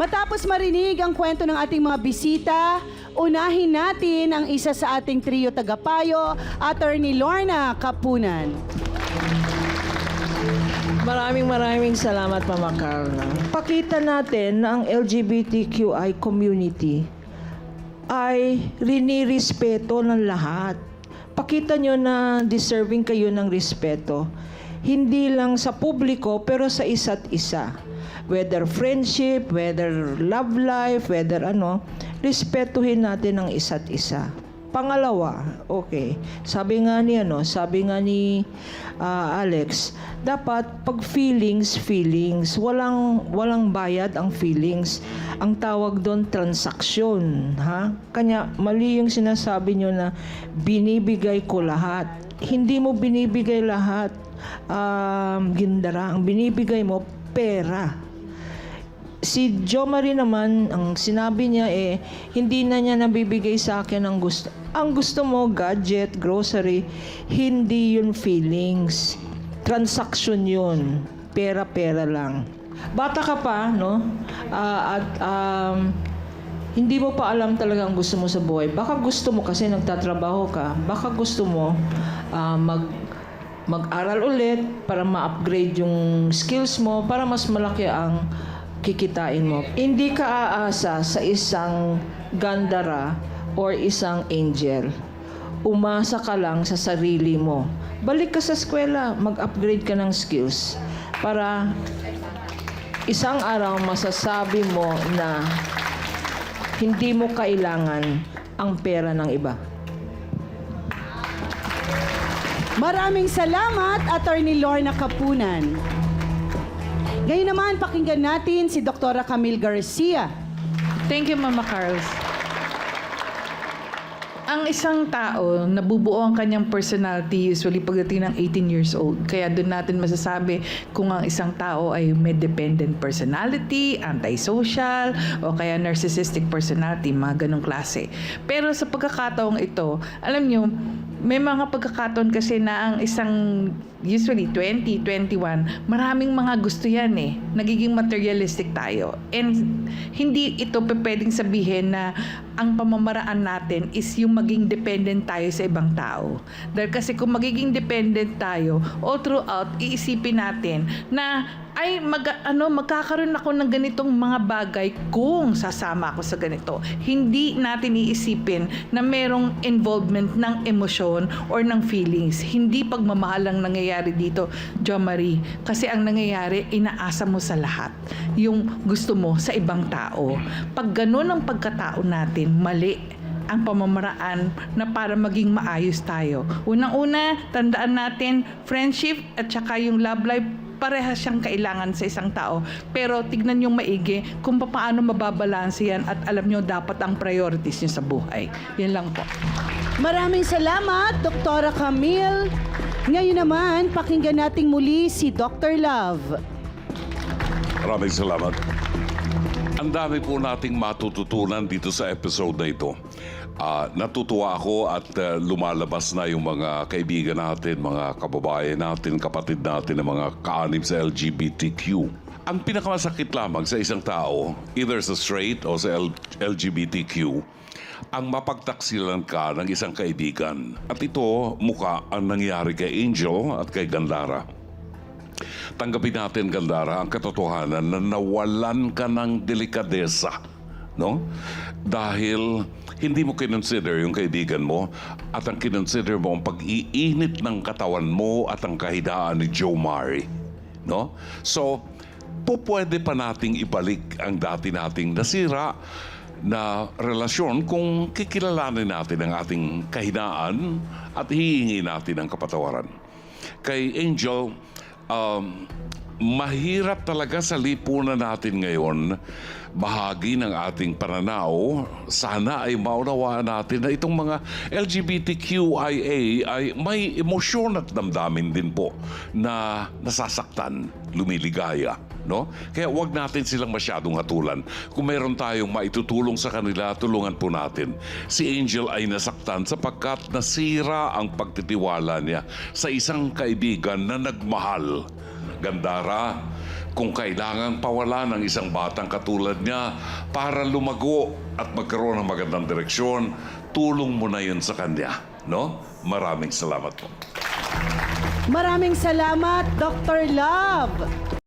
Matapos marinig ang kwento ng ating mga bisita, unahin natin ang isa sa ating trio tagapayo, Attorney Lorna Kapunan. Maraming maraming salamat, Mama Carla. Pakita natin na ang LGBTQI community ay rinirespeto ng lahat. Pakita nyo na deserving kayo ng respeto. Hindi lang sa publiko, pero sa isa't isa. Whether friendship, whether love life, whether ano, respetuhin natin ang isa't isa. Pangalawa, okay. Sabi nga ni ano, sabi nga ni ah, Alex, dapat pag feelings, feelings, walang walang bayad ang feelings. Ang tawag doon transaksyon, ha? Kanya mali yung sinasabi nyo na binibigay ko lahat. Hindi mo binibigay lahat um, gindara. Ang binibigay mo pera si Jo Marie naman, ang sinabi niya eh, hindi na niya nabibigay sa akin ang gusto. Ang gusto mo, gadget, grocery, hindi yun feelings. Transaction yun. Pera-pera lang. Bata ka pa, no? Ah, at um, hindi mo pa alam talaga ang gusto mo sa buhay. Baka gusto mo kasi nagtatrabaho ka. Baka gusto mo ah, mag mag-aral ulit para ma-upgrade yung skills mo para mas malaki ang kikitain mo. Hindi ka aasa sa isang gandara or isang angel. Umasa ka lang sa sarili mo. Balik ka sa eskwela, mag-upgrade ka ng skills para isang araw masasabi mo na hindi mo kailangan ang pera ng iba. Maraming salamat, Attorney Lorna Kapunan. Ngayon naman, pakinggan natin si Dr. Camille Garcia. Thank you, Mama Carls. Ang isang tao, nabubuo ang kanyang personality usually pagdating ng 18 years old. Kaya doon natin masasabi kung ang isang tao ay may dependent personality, antisocial, o kaya narcissistic personality, mga ganong klase. Pero sa pagkakataong ito, alam nyo, may mga pagkakataon kasi na ang isang usually 20, 21, maraming mga gusto yan eh. Nagiging materialistic tayo. And hindi ito pwedeng sabihin na ang pamamaraan natin is yung maging dependent tayo sa ibang tao. Dahil kasi kung magiging dependent tayo, all throughout, iisipin natin na ay mag, ano, magkakaroon ako ng ganitong mga bagay kung sasama ako sa ganito. Hindi natin iisipin na merong involvement ng emosyon or ng feelings. Hindi pagmamahal ang nangyayari dito, Jo Marie. Kasi ang nangyayari, inaasa mo sa lahat. Yung gusto mo sa ibang tao. Pag ganun ang pagkatao natin, mali ang pamamaraan na para maging maayos tayo. Unang-una, tandaan natin, friendship at saka yung love life, parehas siyang kailangan sa isang tao. Pero tignan yung maigi kung paano mababalanse yan at alam nyo dapat ang priorities nyo sa buhay. Yan lang po. Maraming salamat, Dr. Camille. Ngayon naman, pakinggan natin muli si Dr. Love. Maraming salamat. Ang dami po nating matututunan dito sa episode na ito. Ah, natutuwa ako at ah, lumalabas na yung mga kaibigan natin, mga kababayan natin, kapatid natin, ng mga kaanib sa LGBTQ. Ang pinakamasakit lamang sa isang tao, either sa straight o sa L- LGBTQ, ang mapagtaksilan ka ng isang kaibigan. At ito, muka ang nangyari kay Angel at kay Gandara. Tanggapin natin, Gandara, ang katotohanan na nawalan ka ng delikadesa. No? Dahil hindi mo kinonsider yung kaibigan mo at ang kinonsider mo ang pag-iinit ng katawan mo at ang kahidaan ni Joe Mari. No? So, po pwede pa nating ibalik ang dati nating nasira na relasyon kung kikilalanin natin ang ating kahinaan at hihingi natin ang kapatawaran. Kay Angel, um, mahirap talaga sa lipunan natin ngayon bahagi ng ating pananaw. Sana ay maunawaan natin na itong mga LGBTQIA ay may emosyon at damdamin din po na nasasaktan, lumiligaya. No? Kaya wag natin silang masyadong hatulan. Kung meron tayong maitutulong sa kanila, tulungan po natin. Si Angel ay nasaktan sapagkat nasira ang pagtitiwala niya sa isang kaibigan na nagmahal. Gandara, Kung kailangang pawalan ng isang batang katulad niya para lumago at magkaroon ng magandang direksyon, tulong mo na yun sa kanya. No? Maraming salamat po. Maraming salamat, Dr. Love.